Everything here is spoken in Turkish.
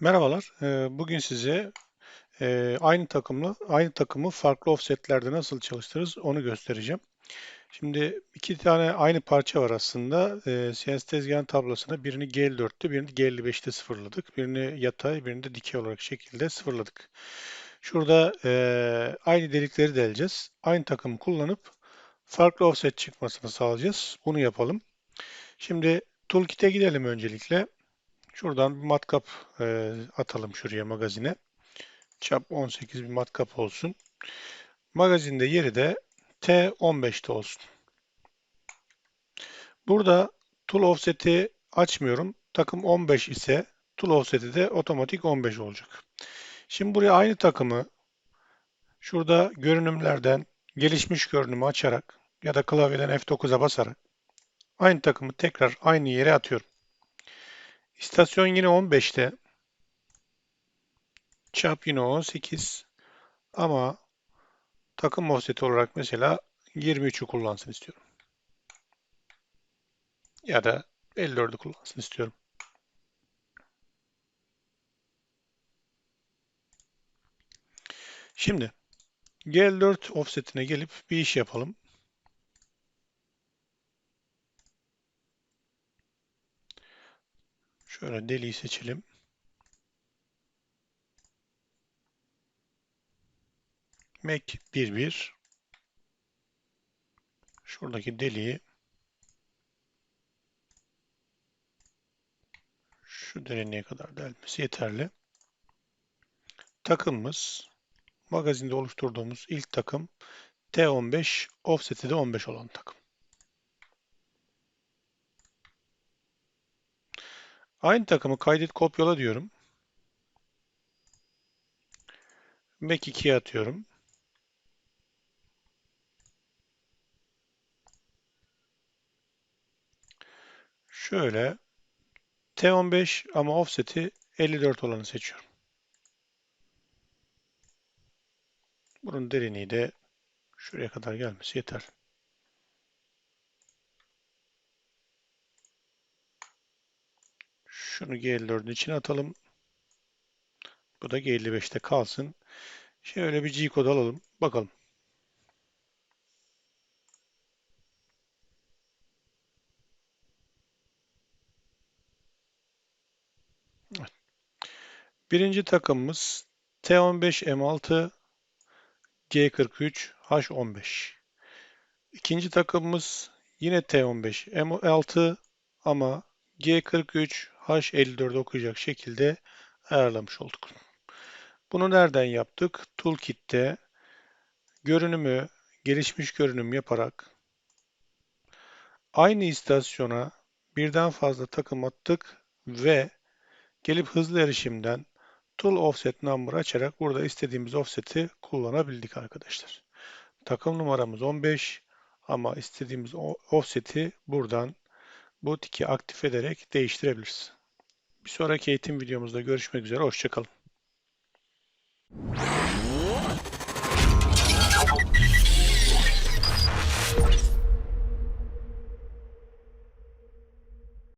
Merhabalar. Ee, Bugün size e, aynı takımlı aynı takımı farklı offsetlerde nasıl çalıştırırız onu göstereceğim. Şimdi iki tane aynı parça var aslında. Ee, CNC tezgahın tablosuna birini G54'te birini G55'te sıfırladık. Birini yatay birini de dikey olarak şekilde sıfırladık. Şurada e, aynı delikleri deleceğiz. Aynı takımı kullanıp farklı offset çıkmasını sağlayacağız. Bunu yapalım. Şimdi Toolkit'e gidelim öncelikle. Şuradan bir matkap e, atalım şuraya magazine. Çap 18 bir matkap olsun. Magazinde yeri de T15'te olsun. Burada tool offset'i açmıyorum. Takım 15 ise tool offset'i de otomatik 15 olacak. Şimdi buraya aynı takımı şurada görünümlerden gelişmiş görünümü açarak ya da klavyeden F9'a basarak aynı takımı tekrar aynı yere atıyorum. İstasyon yine 15'te. Çap yine 18. Ama takım offset olarak mesela 23'ü kullansın istiyorum. Ya da 54'ü kullansın istiyorum. Şimdi G54 offsetine gelip bir iş yapalım. Şöyle deliği seçelim. Mac 11 şuradaki deliği şu derinliğe kadar delmesi yeterli. Takımımız magazinde oluşturduğumuz ilk takım T15 offset'i de 15 olan takım. Aynı takımı kaydet kopyala diyorum. Mac 2'ye atıyorum. Şöyle T15 ama offset'i 54 olanı seçiyorum. Bunun derinliği de şuraya kadar gelmesi yeter. Şunu G54'ün içine atalım. Bu da G55'te kalsın. Şöyle bir G-kod alalım. Bakalım. Birinci takımımız T15 M6 G43 H15. İkinci takımımız yine T15 M6 ama G43 H54 okuyacak şekilde ayarlamış olduk. Bunu nereden yaptık? Toolkit'te görünümü gelişmiş görünüm yaparak aynı istasyona birden fazla takım attık ve gelip hızlı erişimden Tool Offset Number açarak burada istediğimiz offset'i kullanabildik arkadaşlar. Takım numaramız 15 ama istediğimiz offset'i buradan bu tiki aktif ederek değiştirebiliriz. Bir sonraki eğitim videomuzda görüşmek üzere. Hoşçakalın.